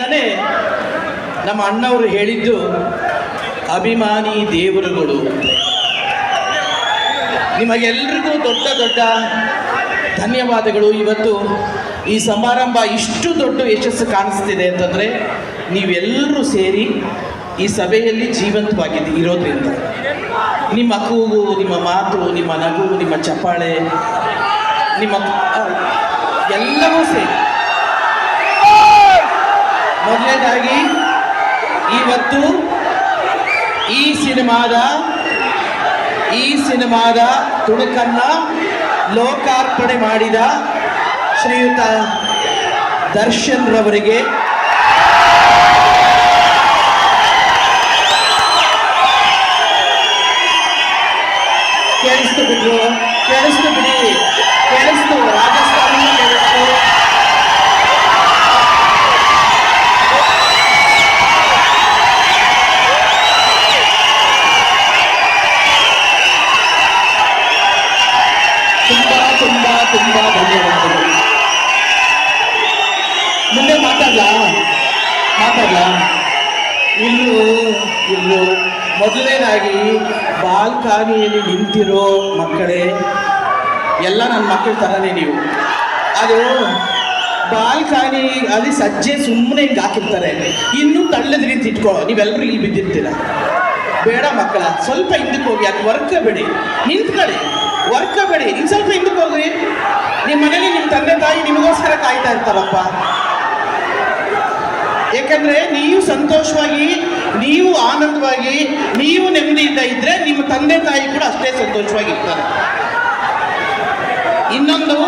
ನಾನೇ ನಮ್ಮ ಅಣ್ಣವರು ಹೇಳಿದ್ದು, ಅಭಿಮಾನಿ ದೇವರುಗಳು. ನಿಮಗೆಲ್ರಿಗೂ ದೊಡ್ಡ ದೊಡ್ಡ ಧನ್ಯವಾದಗಳು. ಇವತ್ತು ಈ ಸಮಾರಂಭ ಇಷ್ಟು ದೊಡ್ಡ ಯಶಸ್ಸು ಕಾಣಿಸ್ತಿದೆ ಅಂತಂದರೆ ನೀವೆಲ್ಲರೂ ಸೇರಿ ಈ ಸಭೆಯಲ್ಲಿ ಜೀವಂತವಾಗಿದೆ ಇರೋದ್ರಿಂದ. ನಿಮ್ಮ ಕೂಗು, ನಿಮ್ಮ ಮಾತು, ನಿಮ್ಮ ನಗು, ನಿಮ್ಮ ಚಪ್ಪಾಳೆ, ನಿಮ್ಮ ಎಲ್ಲವೂ ಸೇರಿ. ಮೊದಲನೇದಾಗಿ, ಇವತ್ತು ಈ ಸಿನಿಮಾದ ಈ ಸಿನಿಮಾದ ತುಣುಕನ್ನ ಲೋಕಾರ್ಪಣೆ ಮಾಡಿದ ಶ್ರೀಯುತ ದರ್ಶನ್ ರವರಿಗೆ ಕೇಳಿಸ್ತು ಬಿಡ್ರು, ಕೇಳಿಸ್ತು ಬಿಡಿ. ತುಂಬಾ ತುಂಬಾ ತುಂಬಾ ಧನ್ಯವಾದಗಳು. ಮುಂದೆ ಮಾತಾಡ್ಲಾ? ಮಾತಾಡ್ಲಾ? ಇನ್ನು ಇನ್ನು ಮೊದಲನೇದಾಗಿ ಬಾಲ್ಕಾನಿಯಲ್ಲಿ ನಿಂತಿರೋ ಮಕ್ಕಳೇ, ಎಲ್ಲ ನನ್ನ ಮಕ್ಕಳ ತರನೇ ನೀವು. ಅದು ಬಾಲ್ಕಾನಿ, ಅಲ್ಲಿ ಸಜ್ಜೆ ಸುಮ್ಮನೆ ಹಿಂಗೆ ಹಾಕಿರ್ತಾರೆ. ಇನ್ನೂ ತಳ್ಳದ ರೀತಿ ಇಟ್ಕೊಳ್ಳೋ ನೀವೆಲ್ಲರೂ ಇಲ್ಲಿ ಬಿದ್ದಿರ್ತೀರ. ಬೇಡ ಮಕ್ಕಳ, ಸ್ವಲ್ಪ ಹಿಂದಕ್ಕೆ ಹೋಗಿ ವರ್ಕ ಬೇಡಿ. ನಿಂತ್ಕೊಳ್ಳಿ ವರ್ಕ ಬೇಡಿ ಇನ್ನು ಸ್ವಲ್ಪ ಹಿಂದಕ್ಕೆ ಹೋಗ್ರಿ. ನಿಮ್ಮ ಮನೇಲಿ ನಿಮ್ಮ ತಂದೆ ತಾಯಿ ನಿಮಗೋಸ್ಕರ ಕಾಯ್ತಾ ಇರ್ತಾರಪ್ಪ. ಯಾಕಂದ್ರೆ ನೀವು ಸಂತೋಷವಾಗಿ, ನೀವು ಆನಂದವಾಗಿ, ನೀವು ನೆಮ್ಮದಿಯಿಂದ ಇದ್ರೆ ನಿಮ್ಮ ತಂದೆ ತಾಯಿ ಕೂಡ ಅಷ್ಟೇ ಸಂತೋಷವಾಗಿ ಇರ್ತಾರೆ ಇನ್ನೊಂದು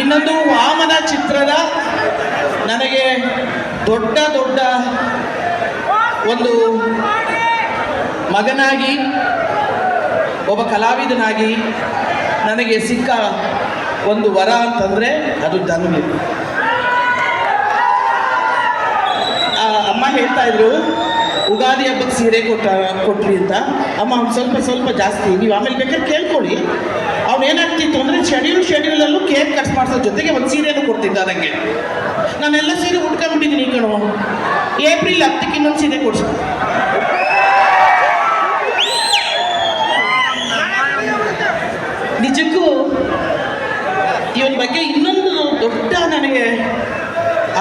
ಇನ್ನೊಂದು ವಾಮನ ಚಿತ್ರದ ನನಗೆ ದೊಡ್ಡ ದೊಡ್ಡ ಒಂದು ಮಗನಾಗಿ ಒಬ್ಬ ಕಲಾವಿದನಾಗಿ ನನಗೆ ಸಿಕ್ಕ ಒಂದು ವರ ಅಂತಂದರೆ ಅದು ಧನ್ವಿ ಅಮ್ಮ ಹೇಳ್ತಾ ಇದ್ರು, ಉಗಾದಿ ಹಬ್ಬಕ್ಕೆ ಸೀರೆ ಕೊಟ್ಟ, ಕೊಟ್ರಿ ಅಂತ. ಅಮ್ಮ, ಅವ್ನು ಸ್ವಲ್ಪ ಸ್ವಲ್ಪ ಜಾಸ್ತಿ, ನೀವು ಆಮೇಲೆ ಬೇಕಾದ್ರೆ ಕೇಳ್ಕೊಳ್ಳಿ. ಅವ್ನು ಏನಾಗ್ತಿತ್ತು ಅಂದರೆ ಶೆಡ್ಯೂಲ್, ಶೆಡ್ಯೂಲಲ್ಲೂ ಕೇಕ್ ಕಟ್ ಮಾಡಿಸೋ ಜೊತೆಗೆ ಒಂದು ಸೀರೆನೂ ಕೊಡ್ತಿದ್ದ ನನಗೆ ನಾನೆಲ್ಲ ಸೀರೆ ಉಟ್ಕೊಂಡ್ಬಿಟ್ಟಿದ್ದೀನಿ ಕಣೋ. ಏಪ್ರಿಲ್ ಹತ್ತಕ್ಕೆ ಇನ್ನೊಂದು ಸೀರೆ ಕೊಡ್ಸು ನಿಜಕ್ಕೂ ಇವನ ಬಗ್ಗೆ ಇನ್ನೊಂದು ದೊಡ್ಡ ನನಗೆ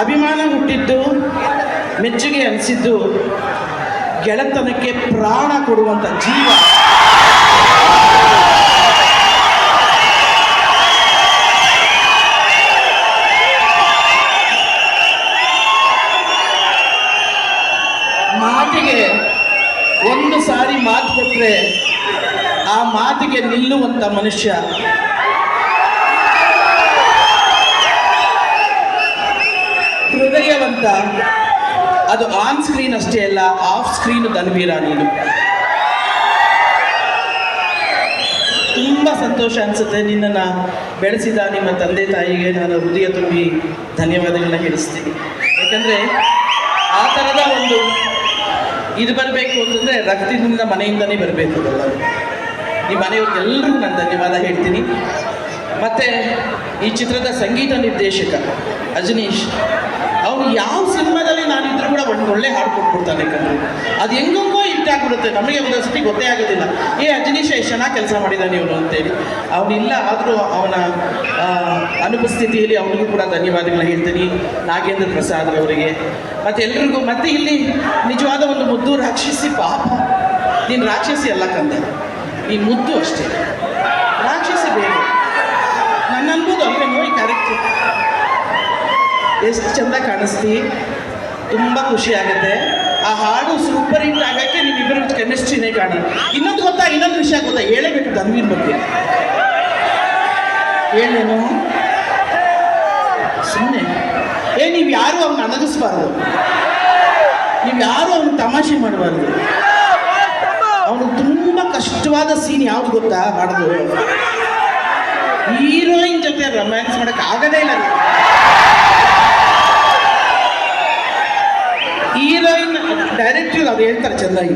ಅಭಿಮಾನ ಹುಟ್ಟಿದ್ದು, ಮೆಚ್ಚುಗೆ ಅನಿಸಿದ್ದು, ಗೆಳೆತನಕ್ಕೆ ಪ್ರಾಣ ಕೊಡುವಂಥ ಜೀವ. ಮಾತಿಗೆ ಒಂದು ಸಾರಿ ಮಾತು ಕೊಟ್ಟರೆ ಆ ಮಾತಿಗೆ ನಿಲ್ಲುವಂಥ ಮನುಷ್ಯ ಅದು ಆನ್ ಸ್ಕ್ರೀನ್ ಅಷ್ಟೇ ಅಲ್ಲ ಆಫ್ ಸ್ಕ್ರೀನ್ ಧನ್ವೀರ ನೀನು. ತುಂಬ ಸಂತೋಷ ಅನಿಸುತ್ತೆ ನಿನ್ನನ್ನು ಬೆಳೆಸಿದ ನಿಮ್ಮ ತಂದೆ ತಾಯಿಗೆ ನಾನು ಹೃದಯ ತುಂಬಿ ಧನ್ಯವಾದಗಳನ್ನ ಹೇಳಿಸ್ತೀನಿ. ಯಾಕಂದರೆ ಆ ಥರದ ಒಂದು ಇದು ಬರಬೇಕು ಅಂತಂದರೆ ರಕ್ತದಿಂದ ಮನೆಯಿಂದನೇ ಬರಬೇಕು ನಿಮ್ಮ ಮನೆಯವ್ರಿಗೆಲ್ಲರಿಗೂ ನಾನು ಧನ್ಯವಾದ ಹೇಳ್ತೀನಿ. ಮತ್ತು ಈ ಚಿತ್ರದ ಸಂಗೀತ ನಿರ್ದೇಶಕ ಅಜನೀಶ್ ಅವನು ಯಾವ ಸಿನಿಮಾದಲ್ಲಿ ನಾನಿದ್ರು ಕೂಡ ಒಂದು ಒಳ್ಳೆ ಹಾಡು ಕೊಟ್ಬಿಡ್ತಾನೆ ಕಣ್ಣು. ಅದು ಹೆಂಗಂಗೋ ಇಟ್ಟಾಗ್ಬಿಡುತ್ತೆ ನಮಗೆ ಒಂದೊಂದ್ಸತಿ ಗೊತ್ತೇ ಆಗೋದಿಲ್ಲ. ಏ, ಅಜನೀಶ ಎಷ್ಟು ಚೆನ್ನಾಗಿ ಕೆಲಸ ಮಾಡಿದ್ದಾನೆ ಇವನು ಅಂತೇಳಿ. ಅವನಿಲ್ಲ, ಆದರೂ ಅವನ ಅನುಪಸ್ಥಿತಿಯಲ್ಲಿ ಅವನಿಗೂ ಕೂಡ ಧನ್ಯವಾದಗಳನ್ನ ಹೇಳ್ತೀನಿ. ನಾಗೇಂದ್ರ ಪ್ರಸಾದ್ ಅವರಿಗೆ ಮತ್ತು ಎಲ್ರಿಗೂ, ಮತ್ತೆ ಇಲ್ಲಿ ನಿಜವಾದ ಒಂದು ಮುದ್ದು ರಾಕ್ಷಸಿ ಪಾಪ. ನೀನು ರಾಕ್ಷಸಿ ಅಲ್ಲ ಕಂದ. ಈ ಮುದ್ದು ಅಷ್ಟೇ. ರಾಕ್ಷಸಿ ಬೇರೆ ನನ್ನ ಅನ್ಬೋದು ಅಲ್ವೇನೋ ಈ ಕ್ಯಾರೆಕ್ಟರ್ ಎಷ್ಟು ಚಂದ ಕಾಣಿಸ್ತಿ. ತುಂಬ ಖುಷಿ ಆಗುತ್ತೆ. ಆ ಹಾಡು ಸೂಪರ್ ಹಿಟ್ ಆಗಕ್ಕೆ ನಿಮ್ಮಿಬ್ಬರ ಕೆಮಿಸ್ಟ್ರಿನೇ ಕಾಣ. ಇನ್ನೊಂದು ಗೊತ್ತಾ, ಇನ್ನೊಂದು ವಿಷಯ ಗೊತ್ತಾ? ಹೇಳಬೇಕು ಧನ್ವೀರ್ ಬಗ್ಗೆ. ಏನೇನು ಸುಮ್ಮನೆ ಏ, ನೀವು ಯಾರು ಅವ್ನ ಅನಗಿಸ್ಬಾರ್ದು. ನೀವು ಯಾರು ಅವ್ನ ತಮಾಷೆ ಮಾಡಬಾರ್ದು. ಅವನು ತುಂಬ ಕಷ್ಟವಾದ ಸೀನ್ ಯಾವ್ದು ಗೊತ್ತಾ? ಮಾಡೋದು ಹೀರೋಯಿನ್ ಜೊತೆ ರೊಮ್ಯಾನ್ಸ್ ಮಾಡಕ್ ಆಗದೇ ಇಲ್ಲ ಹೀರೋಯಿನ್ ಡೈರೆಕ್ಟಿವ್ ಅದು ಹೇಳ್ತಾರೆ ಚೆನ್ನಾಗಿ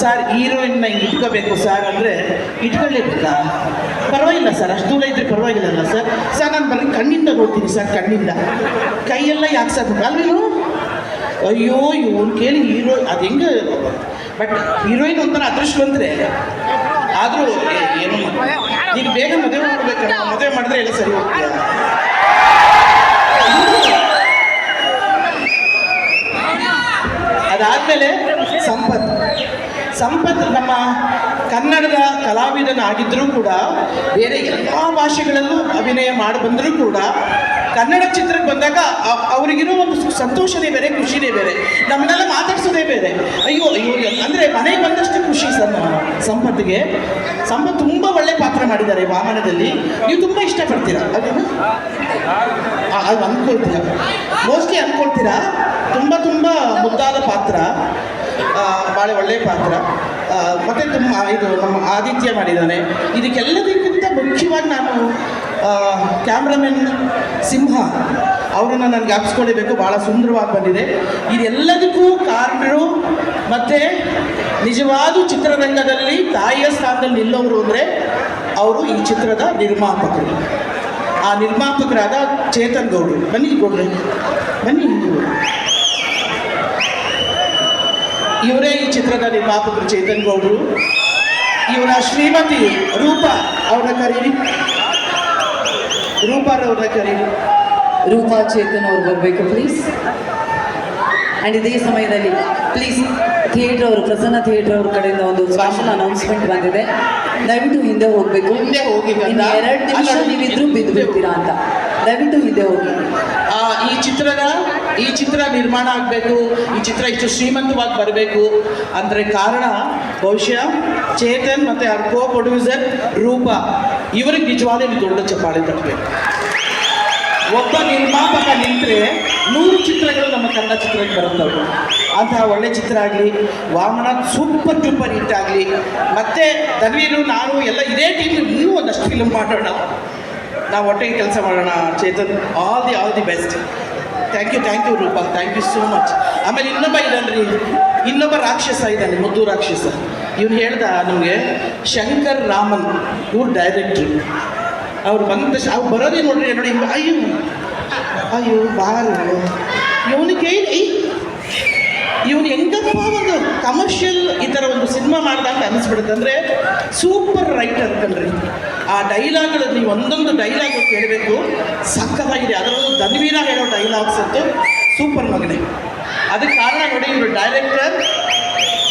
ಸರ್, ಹೀರೋಯಿನ್ನ ಇಟ್ಕೋಬೇಕು ಸರ್ ಅಂದರೆ ಇಟ್ಕೊಳ್ಳೇಬೇಕಾ? ಪರವಾಗಿಲ್ಲ ಸರ್, ಅಷ್ಟು ದೂರ ಇದ್ರೆ ಪರವಾಗಿಲ್ಲಲ್ಲ ಸರ್. ಸರ್, ನಾನು ಬರೀ ಕಣ್ಣಿಂದ ನೋಡ್ತೀನಿ ಸರ್, ಕಣ್ಣಿಂದ. ಕೈಯೆಲ್ಲ ಯಾಕೆ ಸರ್ ಅಲ್ವೇನು? ಅಯ್ಯೋ, ಇವನು ಕೇಳಿ ಹೀರೋ, ಅದು ಹೆಂಗೆ ಬಟ್ ಹೀರೋಯಿನ್ ಒಂಥರ ಅದೃಷ್ಟವಂತರೆ ಆದರೂ ಏನು, ನೀನು ಬೇಗ ಮದುವೆ ಮಾಡ್ಬೇಕಲ್ಲ, ಮದುವೆ ಮಾಡಿದ್ರೆ ಎಲ್ಲ ಸರಿ ಹೋಗ್ತೀಯ ಅದಾದಮೇಲೆ ಸಂಪತ್ ಸಂಪತ್ ನಮ್ಮ ಕನ್ನಡದ ಕಲಾವಿದನಾಗಿದ್ದರೂ ಕೂಡ ಬೇರೆ ಎಲ್ಲ ಭಾಷೆಗಳಲ್ಲೂ ಅಭಿನಯ ಮಾಡಿ ಬಂದರೂ ಕೂಡ ಕನ್ನಡ ಚಿತ್ರಕ್ಕೆ ಬಂದಾಗ ಅವರಿಗಿರೋ ಒಂದು ಸಂತೋಷನೇ ಬೇರೆ ಖುಷಿನೇ ಬೇರೆ. ನಮ್ಮನ್ನೆಲ್ಲ ಮಾತಾಡ್ಸೋದೇ ಬೇರೆ. ಅಯ್ಯೋ ಅಯ್ಯೋ ಅಂದರೆ ಮನೆಗೆ ಬಂದಷ್ಟು ಖುಷಿ ಸರ್ ಸಂಪತ್ತಿಗೆ. ಸಂಪತ್ ತುಂಬ ಒಳ್ಳೆ ಪಾತ್ರ ಮಾಡಿದ್ದಾರೆ ವಾಮನದಲ್ಲಿ. ನೀವು ತುಂಬ ಇಷ್ಟಪಡ್ತೀರಾ? ಆ, ಅದು ಅಂದ್ಕೊಳ್ತೀರಾ ಮೋಸ್ಟ್ಲಿ ಅಂದ್ಕೊಳ್ತೀರಾ ತುಂಬ ತುಂಬ ಮುದ್ದಾದ ಪಾತ್ರ. ಭಾಳ ಒಳ್ಳೆಯ ಪಾತ್ರ. ಮತ್ತೆ ತುಂಬ ಇದು ನಮ್ಮ ಆದಿತ್ಯ ಮಾಡಿದ್ದಾನೆ ಇದಕ್ಕೆಲ್ಲದಕ್ಕಿಂತ ಮುಖ್ಯವಾಗಿ ನಾನು ಕ್ಯಾಮ್ರಾಮನ್ ಸಿಂಹ ಅವರನ್ನು ನನಗೆ ಜ್ಞಾಪಿಸ್ಕೊಳ್ಳೇಬೇಕು ಭಾಳ ಸುಂದರವಾಗಿ ಬಂದಿದೆ. ಇದೆಲ್ಲದಕ್ಕೂ ಕಾರಣರು ಮತ್ತು ನಿಜವಾದ ಚಿತ್ರರಂಗದಲ್ಲಿ ತಾಯಿಯ ಸ್ಥಾನದಲ್ಲಿ ನಿಲ್ಲೋರು ಅಂದರೆ ಅವರು ಈ ಚಿತ್ರದ ನಿರ್ಮಾಪಕರು. ಆ ನಿರ್ಮಾಪಕರಾದ ಚೇತನ್ ಗೌಡ್ರು. ಬನ್ನಿ ಗೌಡ್ರೆ. ಬನ್ನಿ ಇವರೇ ಈ ಚಿತ್ರದ ನಿರ್ಮಾಪಕರು ಚೇತನ್ ಗೌಡರು ಇವರ ಶ್ರೀಮತಿ ರೂಪಾ ಅವ್ರನ್ನ ಕರೀರಿ. ರೂಪಾರವ್ರನ್ನ ಕರೀರಿ. ರೂಪಾ ಚೇತನ್ ಅವ್ರು ಬರಬೇಕು ಪ್ಲೀಸ್ ಆ್ಯಂಡ್ ಇದೇ ಸಮಯದಲ್ಲಿ ಪ್ಲೀಸ್ ಥಿಯೇಟರ್ ಅವರು ಪ್ರಸನ್ನ ಥಿಯೇಟರ್ ಅವ್ರ ಕಡೆಯಿಂದ ಒಂದು ಸ್ಪೆಷಲ್ ಅನೌನ್ಸ್ಮೆಂಟ್ ಬಂದಿದೆ. ದಯವಿಟ್ಟು ಹಿಂದೆ ಹೋಗಬೇಕು. ಹಿಂದೆ ಹೋಗಿ. ಎರಡು ನಿಮಿಷ ನೀವಿದ್ರು ಬಿದ್ದು ಬಿಡ್ತೀರಾ ಅಂತ. ದಯವಿಟ್ಟು ಹಿಂದೆ ಹೋಗಿ ಈ ಚಿತ್ರದ, ಈ ಚಿತ್ರ ನಿರ್ಮಾಣ ಆಗಬೇಕು, ಈ ಚಿತ್ರ ಇಷ್ಟು ಶ್ರೀಮಂತವಾಗಿ ಬರಬೇಕು ಅಂದರೆ ಕಾರಣ ಬಹುಶಃ ಚೇತನ್ ಮತ್ತು ಅವ್ರ ಕೋ ಪ್ರೊಡ್ಯೂಸರ್ ರೂಪ. ಇವರಿಗೆ ನಿಜವಾದ ದೊಡ್ಡ ಚಪ್ಪಾಳೆ ತಟ್ಟಬೇಕು. ಒಬ್ಬ ನಿರ್ಮಾಪಕ ನಿಂತರೆ ನೂರು ಚಿತ್ರಗಳು ನಮ್ಮ ಕನ್ನಡ ಚಿತ್ರಕ್ಕೆ ಬರುತ್ತವೆ. ಅಂತಹ ಒಳ್ಳೆ ಚಿತ್ರ ಆಗಲಿ ವಾಮನ ಸೂಪರ್ ಟೂಪರ್ ಹಿಟ್ ಆಗಲಿ, ಮತ್ತು ಧನ್ವೀರು, ನಾನು ಎಲ್ಲ ಇದೇ ಟೀಮ್ ಇನ್ನೂ ಒಂದಷ್ಟು ಫಿಲ್ಮ್ ಮಾಡೋಣ. ನಾವು ಒಟ್ಟಿಗೆ ಕೆಲಸ ಮಾಡೋಣ Chetan all the all the best thank you thank you Roopa. Thank you so much ಆಮೇಲೆ ಇನ್ನೊಬ್ಬ ಇದ್ದಾನ್ರಿ ಇನ್ನೊಬ್ಬ ರಾಕ್ಷಸ ಇದ್ದಾನೆ ಮುದ್ದು ರಾಕ್ಷಸ. ಇವನು ಹೇಳ್ದ ನಮಗೆ, ಶಂಕರ್ ರಾಮನ್ ಇವ್ರು ಡೈರೆಕ್ಟ್ರು ಅವ್ರು ಬಂದ ಅವ್ರು ಬರೋದೇ ನೋಡ್ರಿ, ನೋಡಿ, ಅಯ್ಯೋ. ಅಯ್ಯೋ, ಬಾರು. ಇವನಿಗೆ ಇವನು ಹೆಂಗಪ್ಪ ಒಂದು ಕಮರ್ಷಿಯಲ್ ಈ ಥರ ಒಂದು ಸಿನಿಮಾ ಮಾಡ್ದ ಅಂತ ಅನಿಸ್ಬಿಡುತ್ತೆ ಅಂದರೆ ಸೂಪರ್ ರೈಟರ್ ಕಣ್ರಿ. ಆ ಡೈಲಾಗ್ಗಳಲ್ಲಿ ನೀವು ಒಂದೊಂದು ಡೈಲಾಗ್ ಕೇಳಬೇಕು. ಸಕ್ಕತ್ತಾಗಿದೆ ಅದರಲ್ಲೂ ಧನ್ವೀರ ಹೇಳೋ ಡೈಲಾಗ್ಸ್ ಅಂತೂ ಸೂಪರ್ ಮಗನೆ. ಅದಕ್ಕೆ ಕಾರಣ ನೋಡಿ ಇವರು ಡೈರೆಕ್ಟರ್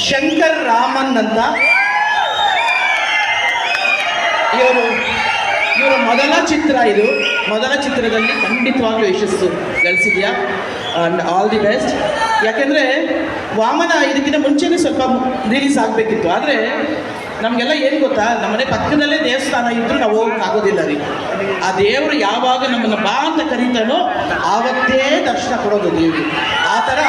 ಶಂಕರ್ ರಾಮನ್ ಅಂತ. ಇವರು, ಇವರ ಮೊದಲ ಚಿತ್ರ ಇದು. ಮೊದಲ ಚಿತ್ರದಲ್ಲಿ ಖಂಡಿತವಾಗ್ಲೂ ಯಶಸ್ಸು ಗಳಿಸಿದ್ಯಾ. ಆ್ಯಂಡ್ ಆಲ್ ದಿ ಬೆಸ್ಟ್ ಯಾಕೆಂದರೆ ವಾಮನ ಇದಕ್ಕಿಂತ ಮುಂಚೆನೇ ಸ್ವಲ್ಪ ರಿಲೀಸ್ ಆಗಬೇಕಿತ್ತು. ಆದರೆ ನಮಗೆಲ್ಲ ಏನು ಗೊತ್ತಾ? ನಮ್ಮನೆ ಪಕ್ಕದಲ್ಲೇ ದೇವಸ್ಥಾನ ಇದ್ದರೂ ನಾವು ಹೋಗಕ್ಕೆ ಆಗೋದಿಲ್ಲ ರೀ. ಆ ದೇವರು ಯಾವಾಗ ನಮ್ಮನ್ನು ಬಾ ಅಂತ ಕರೀತಾನೋ ಆವತ್ತೇ ದರ್ಶನ ಕೊಡೋದು ದೇವಿ ಆ ಥರ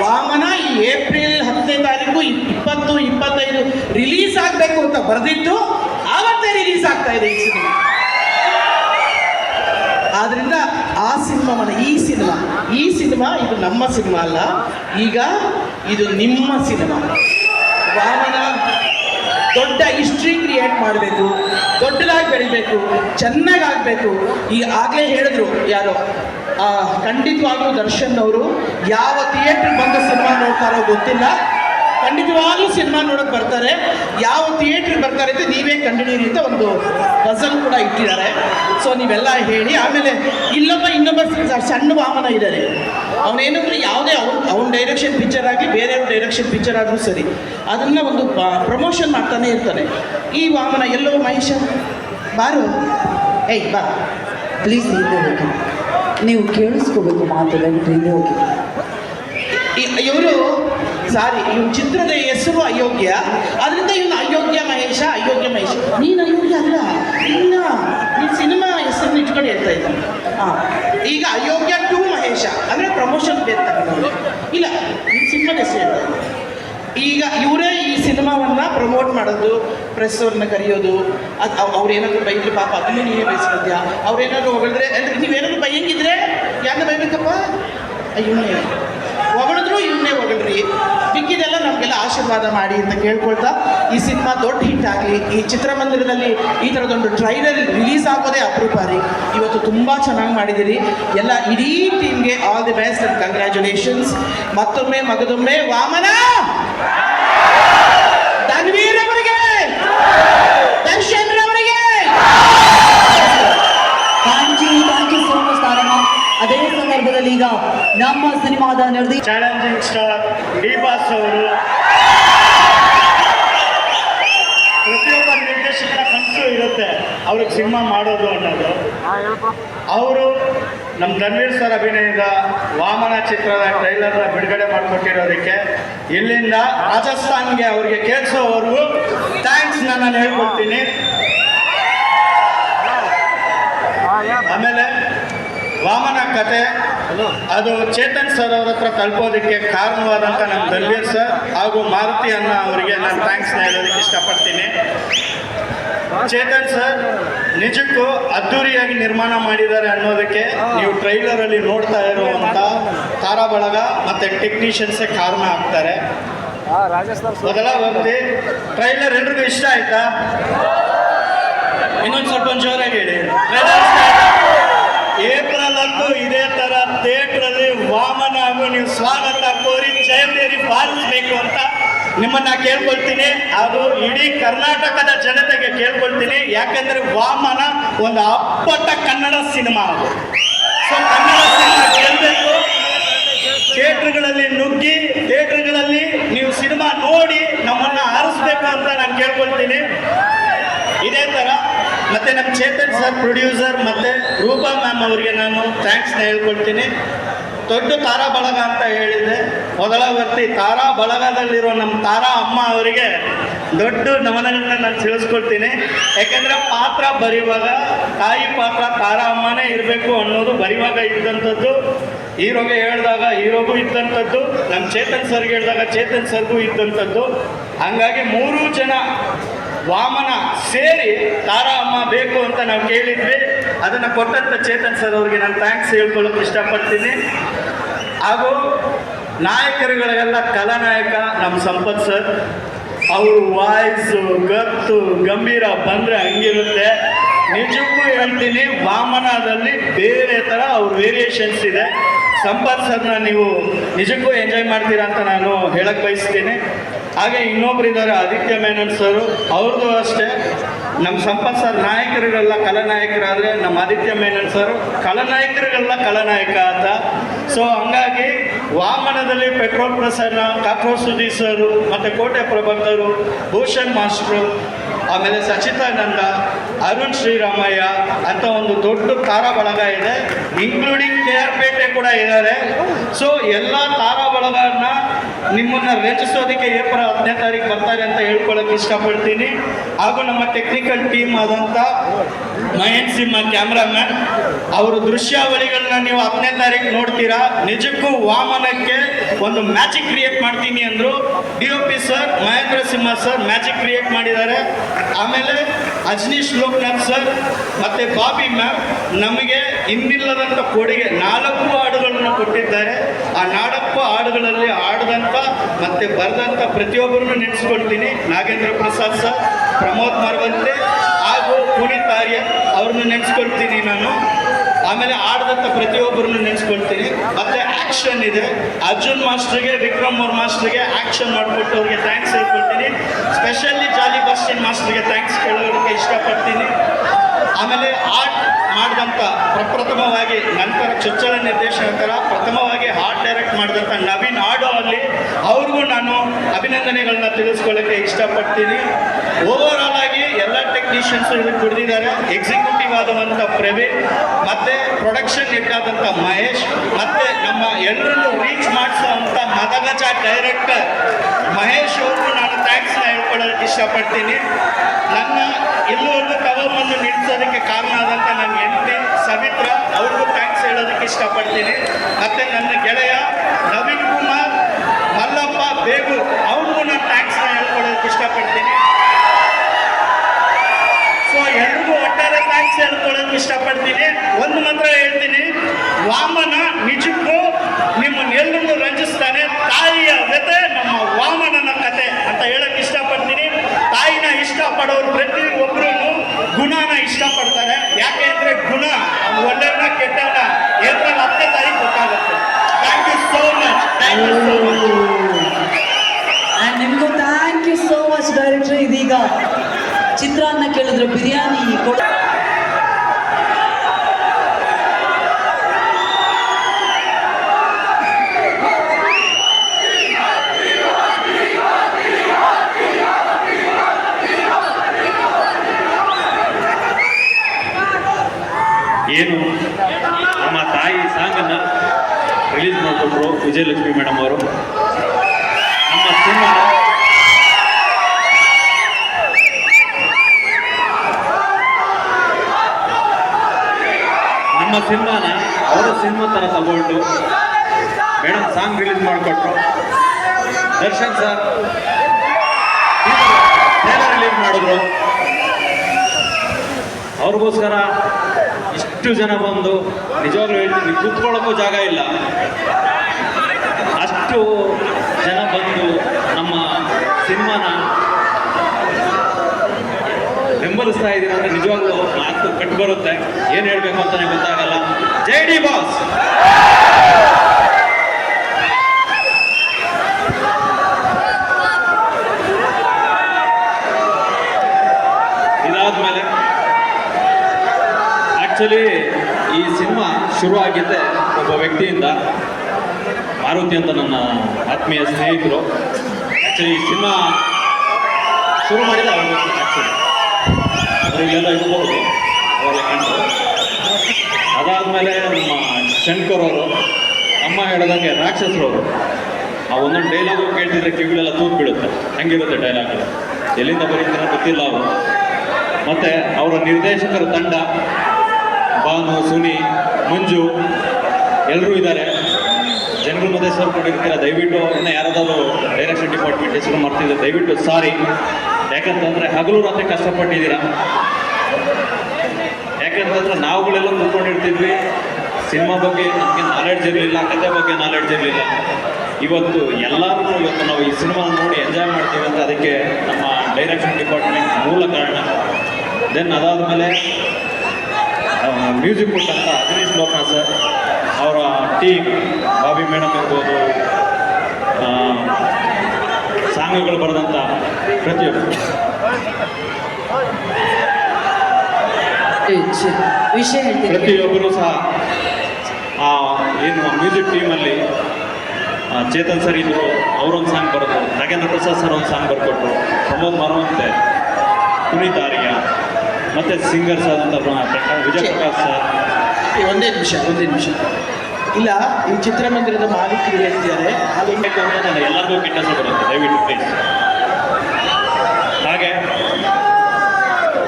ವಾಮನ ಈ ಏಪ್ರಿಲ್ ಹತ್ತನೇ ತಾರೀಕು ಇಪ್- ಇಪ್ಪತ್ತು, ಇಪ್ಪತ್ತೈದು ರಿಲೀಸ್ ಆಗಬೇಕು ಅಂತ ಬರೆದಿತ್ತು ಆವತ್ತೇ ರಿಲೀಸ್ ಆಗ್ತಾ ಇದೆ ಈ ಸಿನಿಮಾ. ಆದ್ರಿಂದ ಆ ಸಿನಿಮಾವನ್ನು ಈ ಸಿನಿಮಾ ಈ ಸಿನಿಮಾ ಇದು ನಮ್ಮ ಸಿನಿಮಾ ಅಲ್ಲ. ಈಗ ಇದು ನಿಮ್ಮ ಸಿನಿಮಾ. ವಾಮನ ದೊಡ್ಡ ಹಿಸ್ಟ್ರಿ ಕ್ರಿಯೇಟ್ ಮಾಡಬೇಕು, ದೊಡ್ಡದಾಗಿ ಬೆಳಿಬೇಕು ಚೆನ್ನಾಗಿ ಆಗಬೇಕು ಈ ಆಗಲೇ ಹೇಳಿದ್ರು ಯಾರೋ ಖಂಡಿತವಾಗ್ಲೂ ದರ್ಶನ್ ಅವರು ಯಾವ ಥಿಯೇಟ್ರ್ ಬಂದು ಸಿನಿಮಾ ನೋಡ್ತಾರೋ ಗೊತ್ತಿಲ್ಲ. ಖಂಡಿತವಾಗ್ಲೂ ಸಿನಿಮಾ ನೋಡೋಕೆ ಬರ್ತಾರೆ. ಯಾವ ಥಿಯೇಟ್ರಿಗೆ ಬರ್ತಾರೆ ಅಂತ ನೀವೇ ಕಂಡುಹಿಡಿಯಿರಿ ಅಂತ ಒಂದು ಪಜಲ್ ಕೂಡ ಇಟ್ಟಿದ್ದಾರೆ. ಸೊ ನೀವೆಲ್ಲ ಹೇಳಿ ಆಮೇಲೆ ಇಲ್ಲೊಬ್ಬ ಇನ್ನೊಬ್ಬ ಸಣ್ಣ ವಾಮನ ಇದ್ದಾರೆ. ಅವನೇನಂದ್ರೆ ಯಾವುದೇ ಅವ್ನು ಅವ್ನ ಡೈರೆಕ್ಷನ್ ಪಿಕ್ಚರ್ ಆಗಲಿ ಬೇರೆಯವ್ರ ಡೈರೆಕ್ಷನ್ ಪಿಕ್ಚರ್ ಆದರೂ ಸರಿ. ಅದನ್ನು ಒಂದು ಪ್ರಮೋಷನ್ ಮಾಡ್ತಾನೆ ಇರ್ತಾನೆ. ಈ ವಾಮನ ಎಲ್ಲೋ ಮಹೇಶ ಬಾರು. ಏಯ್ ಬಾ. ಪ್ಲೀಸ್ ನೀವು ಕೇಳಿಸ್ಕೋಬೇಕು ಮಾತು ದಯವಿಟ್ಟು ಹೋಗಿ. ಇವರು ಸಾರಿ, ಇವನ್ ಚಿತ್ರದ ಹೆಸರು ಅಯೋಗ್ಯ, ಅದರಿಂದ ಇವನು ಅಯೋಗ್ಯ ಮಹೇಶ ಅಯೋಗ್ಯ ಮಹೇಶ. ನೀನು ಅಯೋಗ್ಯ ಅಲ್ಲ ಇಲ್ಲ ನೀನು ಸಿನಿಮಾ ಹೆಸರನ್ನ ಇಟ್ಕೊಂಡು ಹೇಳ್ತಾ ಇದ್ದ. ಹಾಂ ಈಗ ಅಯೋಗ್ಯ ಟು ಮಹೇಶ, ಅಂದರೆ ಪ್ರಮೋಷನ್ ಬೇರೆ ಇಲ್ಲ ಈ ಸಿನಿಮಾದ ಹೆಸರು ಹೇಳ್ತಾ. ಈಗ ಇವರೇ ಈ ಸಿನಿಮಾವನ್ನು ಪ್ರಮೋಟ್ ಮಾಡೋದು ಪ್ರೆಸ್ ಅವ್ರನ್ನ ಕರೆಯೋದು, ಅದು ಅವ್ರು ಏನಾದರೂ ಬೈದ್ರೆ ಪಾಪ ಅದನ್ನು ನೀವೇ ಬಯಸ್ಕೊಳ್ತೀಯ ಅವ್ರೇನಾದ್ರು ಹೊಗಳಿದ್ರೆ, ಅಂದ್ರೆ ನೀವೇನಾದ್ರು ಬೈಯಂಗಿದ್ರೆ ಯಾರನ್ನ ಬೈಬೇಕಪ್ಪ? ಇವನೇ ಹೊಗಳಿದ್ರು ಇವನ್ನೇ ಹೊಗಳ್ರಿ. ಬಿಕ್ಕಿದೆಲ್ಲ ನಮಗೆಲ್ಲ ಆಶೀರ್ವಾದ ಮಾಡಿ ಅಂತ ಕೇಳ್ಕೊಳ್ತಾ ಈ ಸಿನಿಮಾ ದೊಡ್ಡ ಹಿಟ್ ಆಗಲಿ, ಈ ಚಿತ್ರಮಂದಿರದಲ್ಲಿ ಈ ಥರದೊಂದು ಟ್ರೈಲರ್ ರಿಲೀಸ್ ಆಗೋದೇ ಅಪರೂಪ ರೀ. ಇವತ್ತು ತುಂಬ ಚೆನ್ನಾಗಿ ಮಾಡಿದ್ದೀರಿ. ಎಲ್ಲ ಇಡೀ ಟೀಮ್ಗೆ all the best and congratulations ಮತ್ತೊಮ್ಮೆ ಮಗದೊಮ್ಮೆ ವಾಮನ! ಅದೇ ಈಗ ನಮ್ಮ ಸಿನಿಮಾದ ನಿರ್ದೇಶ ಚಾಲೆಂಜಿಂಗ್ ಸ್ಟಾರ್ ಡಿ ಅವರು ಪ್ರತಿಯೊಬ್ಬ ನಿರ್ದೇಶಕರ ಕನಸು ಇರುತ್ತೆ ಅವ್ರಿಗೆ ಸಿನಿಮಾ ಮಾಡೋದು ಅನ್ನೋದು. ಅವರು ನಮ್ಮ ಧನ್ವೀರ್ ಸರ್ ಅಭಿನಯದ ವಾಮನ ಚಿತ್ರದ ಟ್ರೈಲರ್ನ ಬಿಡುಗಡೆ ಮಾಡಿಕೊಟ್ಟಿರೋದಕ್ಕೆ ಇಲ್ಲಿಂದ ರಾಜಸ್ಥಾನ್ಗೆ ಅವ್ರಿಗೆ ಕೇಳಿಸೋವರೆಗೂ ಥ್ಯಾಂಕ್ಸ್ ನಾನು ಹೇಳ್ಕೊಡ್ತೀನಿ. ಆಮೇಲೆ ವಾಮನ ಕತೆ. ಅದು ಚೇತನ್ ಸರ್ ಅವ್ರ ಹತ್ರ ತಲುಪೋದಕ್ಕೆ ಕಾರಣವಾದಂಥ ನಮ್ಮ ದಲ್ವೀರ್ ಸರ್ ಹಾಗೂ ಮಾರುತಿ ಅನ್ನ ಅವರಿಗೆ ನಾನು ಥ್ಯಾಂಕ್ಸ್ ಹೇಳೋದಕ್ಕೆ ಇಷ್ಟಪಡ್ತೀನಿ. ಚೇತನ್ ಸರ್, ನಿಜಕ್ಕೂ ಅದ್ದೂರಿಯಾಗಿ ನಿರ್ಮಾಣ ಮಾಡಿದ್ದಾರೆ ಅನ್ನೋದಕ್ಕೆ ನೀವು ಟ್ರೈಲರಲ್ಲಿ ನೋಡ್ತಾ ಇರುವಂಥ ತಾರಾ ಬಳಗ ಮತ್ತು ಟೆಕ್ನಿಷಿಯನ್ಸೇ ಕಾರಣ ಆಗ್ತಾರೆ. ಮೊದಲ ಬಂದು ಟ್ರೈಲರ್ ಎಲ್ರಿಗೂ ಇಷ್ಟ ಆಯ್ತಾ? ಇನ್ನೊಂದು ಸ್ವಲ್ಪ ಜೋರಾಗಿ ಹೇಳಿ. ಟ್ರೈಲರ್ ಏಪ್ರಿಲ್ ಹತ್ತು ಇದೇ ತರ ಥಿಯೇಟರ್ ಅಲ್ಲಿ ವಾಮನ ನೀವು ಸ್ವಾಗತ ಕೋರಿ ಜಯಂತೇರಿ ಪಾಲಿಸಬೇಕು ಅಂತ ನಿಮ್ಮನ್ನ ಕೇಳ್ಕೊಳ್ತೀನಿ. ಅದು ಇಡೀ ಕರ್ನಾಟಕದ ಜನತೆಗೆ ಕೇಳ್ಕೊಳ್ತೀನಿ. ಯಾಕಂದ್ರೆ ವಾಮನ ಒಂದು ಅಪ್ಪಟ ಕನ್ನಡ ಸಿನಿಮಾ ಅದು. ಸೊ ಕನ್ನಡ ಸಿನಿಮಾ ಕೇಳಬೇಕು. ಥಿಯೇಟರ್ಗಳಲ್ಲಿ ನುಗ್ಗಿ, ಥಿಯೇಟರ್ಗಳಲ್ಲಿ ನೀವು ಸಿನಿಮಾ ನೋಡಿ ನಮ್ಮನ್ನ ಆರಿಸ್ಬೇಕು ಅಂತ ನಾನು ಕೇಳ್ಕೊಳ್ತೀನಿ. ಇದೇ ಥರ ಮತ್ತೆ ನಮ್ಮ ಚೇತನ್ ಸರ್ ಪ್ರೊಡ್ಯೂಸರ್ ಮತ್ತೆ ರೂಪಾ ಮ್ಯಾಮ್ ಅವರಿಗೆ ನಾನು ಥ್ಯಾಂಕ್ಸ್ನ ಹೇಳ್ಕೊಳ್ತೀನಿ. ದೊಡ್ಡ ತಾರಾ ಬಳಗ ಅಂತ ಹೇಳಿದ್ದೆ ಮೊದಲ ವರ್ತಿ ತಾರಾ ಬಳಗದಲ್ಲಿರೋ ನಮ್ಮ ತಾರಾ ಅಮ್ಮ ಅವರಿಗೆ ದೊಡ್ಡ ನಮನಗಳನ್ನ ನಾನು ತಿಳಿಸ್ಕೊಳ್ತೀನಿ. ಯಾಕಂದ್ರೆ ಪಾತ್ರ ಬರೆಯುವಾಗ ತಾಯಿ ಪಾತ್ರ ತಾರಾ ಅಮ್ಮನೇ ಇರಬೇಕು ಅನ್ನೋದು ಬರೆಯುವಾಗ ಇದ್ದಂಥದ್ದು, ಹೀರೋಗೆ ಹೇಳಿದಾಗ ಹೀರೋಗೂ ಇದ್ದಂಥದ್ದು, ನಮ್ಮ ಚೇತನ್ ಸರ್ಗೆ ಹೇಳಿದಾಗ ಚೇತನ್ ಸರ್ಗೂ ಇದ್ದಂಥದ್ದು. ಹಂಗಾಗಿ ಮೂರೂ ಜನ ವಾಮನ ಸೇರಿ ತಾರಾ ಅಮ್ಮ ಬೇಕು ಅಂತ ನಾವು ಕೇಳಿದ್ವಿ. ಅದನ್ನು ಕೊಟ್ಟಂತ ಚೇತನ್ ಸರ್ ಅವ್ರಿಗೆ ನಾನು ಥ್ಯಾಂಕ್ಸ್ ಹೇಳ್ಕೊಳ್ಳೋಕೆ ಇಷ್ಟಪಡ್ತೀನಿ. ಹಾಗೂ ನಾಯಕರುಗಳಿಗೆಲ್ಲ ಕಲಾನಾಯಕ ನಮ್ಮ ಸಂಪತ್ ಸರ್, ಅವರು ವಾಯ್ಸು ಗತ್ತು ಗಂಭೀರ ಬಂದರೆ ಹಂಗಿರುತ್ತೆ. ನಿಜಕ್ಕೂ ಹೇಳ್ತೀನಿ, ವಾಮನದಲ್ಲಿ ಬೇರೆ ಥರ ಅವ್ರ ವೇರಿಯೇಷನ್ಸ್ ಇದೆ. ಸಂಪತ್ ಸರ್ನ ನೀವು ನಿಜಕ್ಕೂ ಎಂಜಾಯ್ ಮಾಡ್ತೀರಾ ಅಂತ ನಾನು ಹೇಳಕ್ಕೆ ಬಯಸ್ತೀನಿ. ಹಾಗೆ ಇನ್ನೊಬ್ರು ಇದ್ದಾರೆ ಆದಿತ್ಯ ಮೇನನ್ ಸರು. ಅವ್ರದ್ದು ಅಷ್ಟೇ. ನಮ್ಮ ಸಂಪತ್ ಸರ್ ನಾಯಕರಿಗೆಲ್ಲ ಕಲಾನಾಯಕರಾದರೆ ನಮ್ಮ ಆದಿತ್ಯ ಮೇನನ್ ಸರ್. ಕಲಾನಾಯಕರಿಗೆಲ್ಲ ಕಲಾನಾಯಕ ಅಂತ ಸೊ ಹಂಗಾಗಿ ವಾಮನದಲ್ಲಿ ಪೆಟ್ರೋಲ್ ಪ್ರಸನ್ನ ಕಾಕೋ ಸುದೀಪ್ ಸರು, ಮತ್ತು ಕೋಟೆ ಪ್ರಭಾಕರು, ಭೂಷಣ್ ಮಾಸ್ಟ್ರು, ಆಮೇಲೆ ಸಚಿತಾನಂದ, ಅರುಣ್ ಶ್ರೀರಾಮಯ್ಯ ಅಂತ ಒಂದು ದೊಡ್ಡ ತಾರ ಬಳಗ ಇದೆ. ಇನ್ಕ್ಲೂಡಿಂಗ್ ಕೆ ಆರ್ ಪೇಟೆ ಕೂಡ ಇದ್ದಾರೆ. ಸೊ ಎಲ್ಲ ತಾರಾ ಬಳಗನ ನಿಮ್ಮನ್ನ ರಚಿಸೋದಕ್ಕೆ ಏಪ್ರಿಲ್ ಹತ್ತನೇ ತಾರೀಕು ಬರ್ತಾರೆ ಅಂತ ಹೇಳ್ಕೊಳಕ್ಕೆ ಇಷ್ಟಪಡ್ತೀನಿ. ಹಾಗೂ ನಮ್ಮ ಟೆಕ್ನಿಕಲ್ ಟೀಮ್ ಆದಂಥ ಮಹೇನ್ ಸಿಂಹ ಕ್ಯಾಮ್ರಾಮ್ಯಾನ್ ಅವರ ದೃಶ್ಯಾವಳಿಗಳನ್ನ ನೀವು ಹತ್ತನೇ ತಾರೀಕು ನೋಡ್ತೀರಾ? ನಿಜಕ್ಕೂ ವಾಮನಕ್ಕೆ ಒಂದು ಮ್ಯಾಜಿಕ್ ಕ್ರಿಯೇಟ್ ಮಾಡ್ತೀನಿ ಅಂದರು D O P sir, Mahendra Simha sir magic create ಮಾಡಿದ್ದಾರೆ. ಆಮೇಲೆ ಅಜನೀಶ್ ಲೋಕನಾಥ್ ಸರ್ ಮತ್ತು ಬಾಬಿ ಮ್ಯಾಮ್ ನಮಗೆ ಇನ್ನಿಲ್ಲದಂಥ ಕೊಡುಗೆ ನಾಲ್ಕು ಹಾಡುಗಳನ್ನು ಕೊಟ್ಟಿದ್ದಾರೆ. ಆ ನಾಡಪ್ಪ ಹಾಡುಗಳಲ್ಲಿ ಆಡಿದಂಥ ಮತ್ತು ಬರೆದಂಥ ಪ್ರತಿಯೊಬ್ಬರನ್ನು ನೆನೆಸ್ಕೊಳ್ತೀನಿ. ನಾಗೇಂದ್ರ ಪ್ರಸಾದ್ ಸರ್, ಪ್ರಮೋದ್ ಮರವಂತೆ ಹಾಗೂ ಪುನೀತ್ ಆರ್ಯ ಅವ್ರನ್ನ ನೆನೆಸ್ಕೊಳ್ತೀನಿ ನಾನು. ಆಮೇಲೆ ಆಡಿದಂಥ ಪ್ರತಿಯೊಬ್ಬರನ್ನು ನೆನೆಸ್ಕೊಳ್ತೀನಿ. ಮತ್ತೆ ಆಕ್ಷನ್ ಇದೆ. ಅರ್ಜುನ್ ಮಾಸ್ಟರ್ಗೆ, ವಿಕ್ರಮ್ ಅವ್ರ ಮಾಸ್ಟರ್ಗೆ ಆಕ್ಷನ್ ಮಾಡ್ಕೊಟ್ಟು ಅವ್ರಿಗೆ ಥ್ಯಾಂಕ್ಸ್ ಹೇಳ್ಕೊಳ್ತೀನಿ ಸ್ಪೆಷಲಿ ಜಾಲಿ ಬಸ್ಟಿನ್ ಮಾಸ್ಟರ್ಗೆ ಥ್ಯಾಂಕ್ಸ್ ಕೇಳೋದಕ್ಕೆ ಇಷ್ಟಪಡ್ತೀನಿ. ಆಮೇಲೆ ಆರ್ಟ್ ಮಾಡಿದಂಥ ಪ್ರಪ್ರಥಮವಾಗಿ ನಂತರ ಚೊಚ್ಚಲ ನಿರ್ದೇಶನಂತರ ಪ್ರಥಮವಾಗಿ ಆರ್ಟ್ ಡೈರೆಕ್ಟ್ ಮಾಡಿದಂಥ ನವೀನ್ ಆಡೋ ಅಲ್ಲಿ ಅವ್ರಿಗೂ ನಾನು ಅಭಿನಂದನೆಗಳನ್ನ ತಿಳಿಸ್ಕೊಳ್ಳೋಕ್ಕೆ ಇಷ್ಟಪಡ್ತೀನಿ. ಓವರ್ ಆಲ್ ಆಗಿ ಎಲ್ಲ ಟೆಕ್ನಿಷಿಯನ್ಸ್ ಇದಕ್ಕೆ ಕುಡಿದಿದ್ದಾರೆ ಎಕ್ಸಿಕ್ಯೂಟಿವ್ ಆದವಂಥ ಪ್ರವೀಣ್, ಮತ್ತು ಪ್ರೊಡಕ್ಷನ್ ಆದಂಥ ಮಹೇಶ್, ಮತ್ತು ನಮ್ಮ ಎಲ್ಲರನ್ನು ರೀಚ್ ಮಾಡಿಸುವಂಥ ಮದಗಜ ಡೈರೆಕ್ಟರ್ ಮಹೇಶ್ ಅವ್ರಿಗೂ ನಾನು ಥ್ಯಾಂಕ್ಸ್ನ ಹೇಳ್ಕೊಳ್ಳೋಕ್ಕೆ ಇಷ್ಟಪಡ್ತೀನಿ. ನನ್ನ ಇಲ್ಲಿವರೆಗೂ ತಗೊಂಬಂದು ಅದಕ್ಕೆ ಕಾರಣ ಆದಂಥ ನನ್ನ ಹೆಂಡತಿ ಸವಿತ್ರ, ಅವ್ರಿಗೂ ಥ್ಯಾಂಕ್ಸ್ ಹೇಳೋದಕ್ಕೆ ಇಷ್ಟಪಡ್ತೀನಿ. ಮತ್ತು ನನ್ನ ಗೆಳೆಯ ನವೀನ್ ಕುಮಾರ್, ಮಲ್ಲಪ್ಪ ಬೇಗು, ಅವ್ರಿಗೂ ನಾನು ಥ್ಯಾಂಕ್ಸ್ನ ಹೇಳ್ಕೊಳ್ಳೋದಕ್ಕೆ ಇಷ್ಟಪಡ್ತೀನಿ. ಸೊ ಎಲ್ರಿಗೂ ಒಟ್ಟಾರೆ ಥ್ಯಾಂಕ್ಸ್ ಹೇಳ್ಕೊಳ್ಳೋದಕ್ಕೆ ಇಷ್ಟಪಡ್ತೀನಿ. ಒಂದು ಮಾತ್ರ ಹೇಳ್ತೀನಿ. ವಾಮನ ನಿಜಕ್ಕೂ ನಿಮ್ಮನ್ನೆಲ್ಲರಿಗೂ ರಂಜಿಸ್ತಾನೆ. ತಾಯಿಯ ಜೊತೆ ನಮ್ಮ ವಾಮನನ ಕತೆ ಅಂತ ಹೇಳಕ್ಕೆ ಇಷ್ಟಪಡ್ತೀನಿ. ತಾಯಿನ ಇಷ್ಟಪಡೋರು ಪ್ರತಿ ಕೆಟ್ಟ ಏಪ್ರಿಲ್ ಹತ್ತನೇ ತಾರೀಕು ಗೊತ್ತಾಗುತ್ತೆ. Thank you so much thank you so much thank you so much director ಇದೀಗ ಚಿತ್ರಾನ್ನ ಕೇಳಿದ್ರೆ ಬಿರಿಯಾನಿ ಕೊಡ ಸಿನಿಮಾನ ಅವರು ಸಿನಿಮಾ ಥರ ತಗೊಂಡು ಮೇಡಮ್ ಸಾಂಗ್ ರಿಲೀಸ್ ಮಾಡಿಕೊಟ್ರು. ದರ್ಶನ್ ಸರ್ ರಿಲೀಸ್ ಮಾಡಿದ್ರು. ಅವ್ರಿಗೋಸ್ಕರ ಇಷ್ಟು ಜನ ಬಂದು ನಿಜವಾಗ್ಲೂ ಹೇಳ್ತೀನಿ, ಕೂತ್ಕೊಳ್ಳೋಕ್ಕೂ ಜಾಗ ಇಲ್ಲ. ಅಷ್ಟು ಜನ ಬಂದು ನಮ್ಮ ಸಿನಿಮಾನ ಬೆಂಬಲಿಸ್ತಾ ಇದ್ದೀರ ಅಂದರೆ ನಿಜವಾಗ್ಲೂ ಮಾತು ಕಟ್ಟು ಬರುತ್ತೆ. ಏನು ಹೇಳ್ಬೇಕು ಅಂತಾನೆ ಗೊತ್ತಾಗಲ್ಲ. ಜೈ ಡಿ ಬಾಸ್! ಇದಾದ್ಮೇಲೆ ಆಕ್ಚುಲಿ ಈ ಸಿನಿಮಾ ಶುರು ಆಗಿದ್ದೆ ಒಬ್ಬ ವ್ಯಕ್ತಿಯಿಂದ, ಮಾರುತಿ ಅಂತ ನನ್ನ ಆತ್ಮೀಯ ಸ್ನೇಹಿತರು. ಆಕ್ಚುಲಿ ಈ ಸಿನಿಮಾ ಶುರು ಮಾಡಿದ ಅವ್ರ ಆಕ್ಚುಲಿ ಅವರು ಇಲ್ಲೆಲ್ಲ ಇರ್ಬೋದು. ಅವರ ಕಂಡು ಅದಾದಮೇಲೆ ನಮ್ಮ ಶಂಕರ್ ಅವರು, ಅಮ್ಮ ಹೇಳ್ದಂಗೆ ರಾಕ್ಷಸರವರು ಆ ಒಂದೊಂದು ಡೈಲಾಗು ಕೇಳ್ತಿದ್ರೆ ಕಿವಿಗಳೆಲ್ಲ ತೂತು ಬೀಳುತ್ತೆ. ಹಂಗಿರುತ್ತೆ ಡೈಲಾಗ್ ಎಲ್ಲಿಂದ ಬರೀತಾರೆ ಗೊತ್ತಿಲ್ಲ ಅವರು. ಮತ್ತೆ ಅವರ ನಿರ್ದೇಶಕರ ತಂಡ, ಭಾನು, ಸುನಿ, ಮಂಜು ಎಲ್ಲರೂ ಇದ್ದಾರೆ. ಜನರು ಮಧ್ಯೆ ಸೇರ್ಕೊಂಡಿರ್ತೀರ? ದಯವಿಟ್ಟು ಇನ್ನು ಯಾರಾದರೂ ಡೈರೆಕ್ಷನ್ ಡಿಪಾರ್ಟ್ಮೆಂಟ್ ಹೆಸರು ಮಾಡ್ತಿದ್ದೆ ದಯವಿಟ್ಟು ಸಾರಿ. ಯಾಕಂತಂದ್ರೆ ಹಗಲು ರಾತ್ರಿ ಕಷ್ಟಪಟ್ಟಿದ್ದೀರಾ? ಯಾಕಂತಂದ್ರೆ ನಾವುಗಳೆಲ್ಲ ಕೂತ್ಕೊಂಡಿರ್ತಿದ್ವಿ. ಸಿನಿಮಾ ಬಗ್ಗೆ ನಮಗೆ ನಾಲೆಡ್ಜ್ ಇರಲಿಲ್ಲ, ಕತೆ ಬಗ್ಗೆ ನಾಲೆಡ್ಜ್ ಇರಲಿಲ್ಲ. ಇವತ್ತು ಎಲ್ಲರೂ ಇವತ್ತು ನಾವು ಈ ಸಿನಿಮಾ ನೋಡಿ ಎಂಜಾಯ್ ಮಾಡ್ತೀವಿ ಅಂತ ಅದಕ್ಕೆ ನಮ್ಮ ಡೈರೆಕ್ಷನ್ ಡಿಪಾರ್ಟ್ಮೆಂಟ್ ಮೂಲ ಕಾರಣ. ದೆನ್ ಅದಾದಮೇಲೆ ಮ್ಯೂಸಿಕ್ ಕೊಟ್ಟಂತ ಅಜನೀಶ್ ಲೋಕನಾಥ್ ಸರ್ ಅವರ ಟೀಮ್ ಬಾಬಿ ಮೇಡಮ್ ಇರ್ಬೋದು ಆ, ಸಾಂಗ್ಗಳು ಬರೆದಂಥ ಪ್ರತಿಯೊಬ್ಬರು. ವಿಷಯ ಪ್ರತಿಯೊಬ್ಬರು ಸಹ ಆ ಏನು ಮ್ಯೂಸಿಕ್ ಟೀಮಲ್ಲಿ ಚೇತನ್ ಸರ್ ಇದ್ರು ಅವರೊಂದು ಸಾಂಗ್ ಬರೆದ್ರು ನಾಗೇಂದ್ರ ಪ್ರಸಾದ್ ಸರ್ ಒಂದು ಸಾಂಗ್ ಬರ್ಕೊಟ್ರು ಪ್ರಮೋದ್ ಮರವಂತೆ ಪುನೀತ್ ಆರ್ಯ ಮತ್ತು ಸಿಂಗರ್ಸ್ ಆದಂಥ ವಿಜಯ್ ಪ್ರಕಾಶ್ ಸರ್ ಈ ಒಂದೇ ನಿಮಿಷ ಒಂದೇ ನಿಮಿಷ. ಇಲ್ಲ, ಈ ಚಿತ್ರಮಂದಿರದ ಮಾಲೀಕರು ಹೇಳ್ತಿದ್ದಾರೆ. ನಾನು ಎಲ್ಲರಿಗೂ ಕೆಟ್ಟ ಹೆಸರು ಬರುತ್ತೆ. ದಯವಿಟ್ಟು ಪ್ಲೀಸ್ ಹಾಗೆ,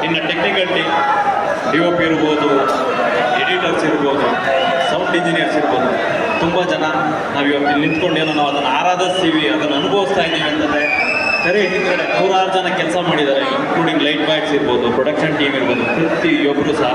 ಇನ್ನು technical team D O P ಇರ್ಬೋದು ಎಡಿಟರ್ಸ್ ಇರ್ಬೋದು ಸೌಂಡ್ ಇಂಜಿನಿಯರ್ಸ್ ಇರ್ಬೋದು, ತುಂಬ ಜನ ನಾವು ಇವತ್ತು ಇಲ್ಲಿ ನಿಂತ್ಕೊಂಡು ಏನೋ ನಾವು ಅದನ್ನು ಆರಾಧಿಸ್ತೀವಿ, ಅದನ್ನು ಅನುಭವಿಸ್ತಾ ಇದ್ದೀವಿ ಅಂತಂದರೆ ಸರಿ ಹಿಂದ್ಗಡೆ ನೂರಾರು ಜನ ಕೆಲಸ ಮಾಡಿದ್ದಾರೆ ಇನ್ಕ್ಲೂಡಿಂಗ್ ಲೈಟ್ ಬಾಯ್ಸ್ ಇರ್ಬೋದು ಪ್ರೊಡಕ್ಷನ್ ಟೀಮ್ ಇರ್ಬೋದು ಪ್ರತಿಯೊಬ್ಬರು ಸಹ.